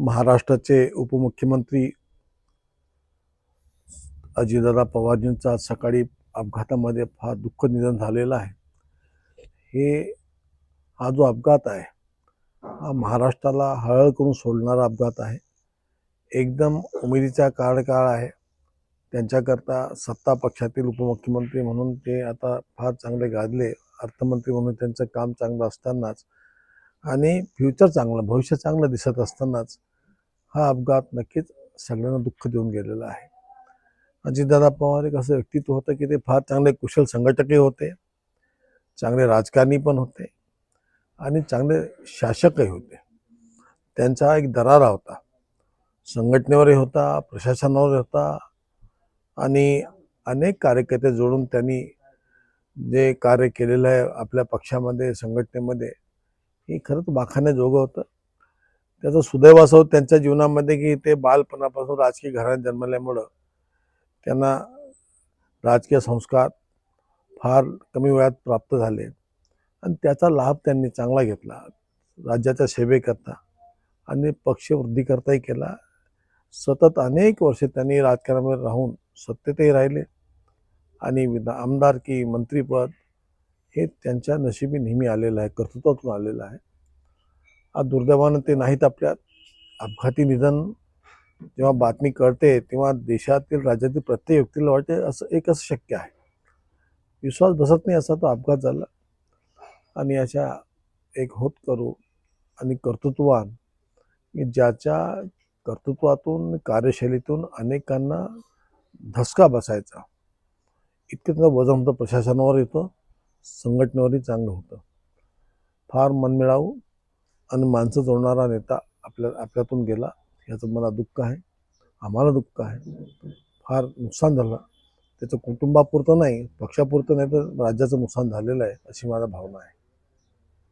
महाराष्ट्राचे उपमुख्यमंत्री अजितदादा पवारजींचं आज सकाळी अपघातामध्ये फार दुःख निधन झालेलं आहे. हे हा जो अपघात आहे हा महाराष्ट्राला हळहळ करून सोडणारा अपघात आहे. एकदम उमेदीचा कार्यकाळ आहे. त्यांच्याकरता सत्ता पक्षातील उपमुख्यमंत्री म्हणून ते आता फार चांगले गाजले. अर्थमंत्री म्हणून त्यांचं काम चांगलं असतानाच आणि फ्युचर चांगलं भविष्य चांगलं दिसत असतानाच हा अपघात नक्कीच सगळ्यांना दुःख देऊन गेलेला आहे. अजितदादा पवार एक असं व्यक्तित्व होतं की ते फार चांगले कुशल संघटकही होते चांगले राजकारणी पण होते आणि चांगले शासकही होते. त्यांचा एक दरारा होता. संघटनेवरही होता प्रशासनावरही होता आणि अनेक कार्यकर्ते जोडून त्यांनी जे कार्य केलेलं आहे आपल्या पक्षामध्ये संघटनेमध्ये हे खरंच बाखाण्याजोगं होतं. त्याचं सुदैव असं त्यांच्या जीवनामध्ये की ते बालपणापासून राजकीय घरात जन्मल्यामुळं त्यांना राजकीय संस्कार फार कमी वयात प्राप्त झाले. आणि त्याचा लाभ त्यांनी चांगला घेतला. राज्याच्या सेवेकरता आणि पक्षवृद्धीकरताही केला. सतत अनेक वर्षे त्यांनी राजकारणामध्ये राहून सत्तेतही राहिले. आणि विधा आमदारकी मंत्रीपद हे त्यांच्या नशिबी नेहमी आलेलं आहे कर्तृत्वातून आलेलं आहे. आज दुर्दैवानं ते नाहीत आपल्यात. अपघाती निधन जेव्हा बातमी कळते तेव्हा देशातील राज्यातील प्रत्येक व्यक्तीला वाटते असं एकच शक्य आहे. विश्वास बसत नाही असा तो अपघात झाला. आणि अशा एक होत करू आणि कर्तृत्ववान की ज्याच्या कर्तृत्वातून कार्यशैलीतून अनेकांना धसका बसायचा इतकं त्याचं वजन होतं प्रशासनावर येतं संघटनेवरही चांगलं होतं. फार मनमिळावू आणि माणसं जोडणारा नेता आपल्या आपल्यातून गेला याचं मला दुःख आहे. आम्हाला दुःख आहे. फार नुकसान झालं. त्याचं कुटुंबापुरतं नाही पक्षापुरतं नाही तर राज्याचं नुकसान झालेलं आहे अशी माझा भावना आहे.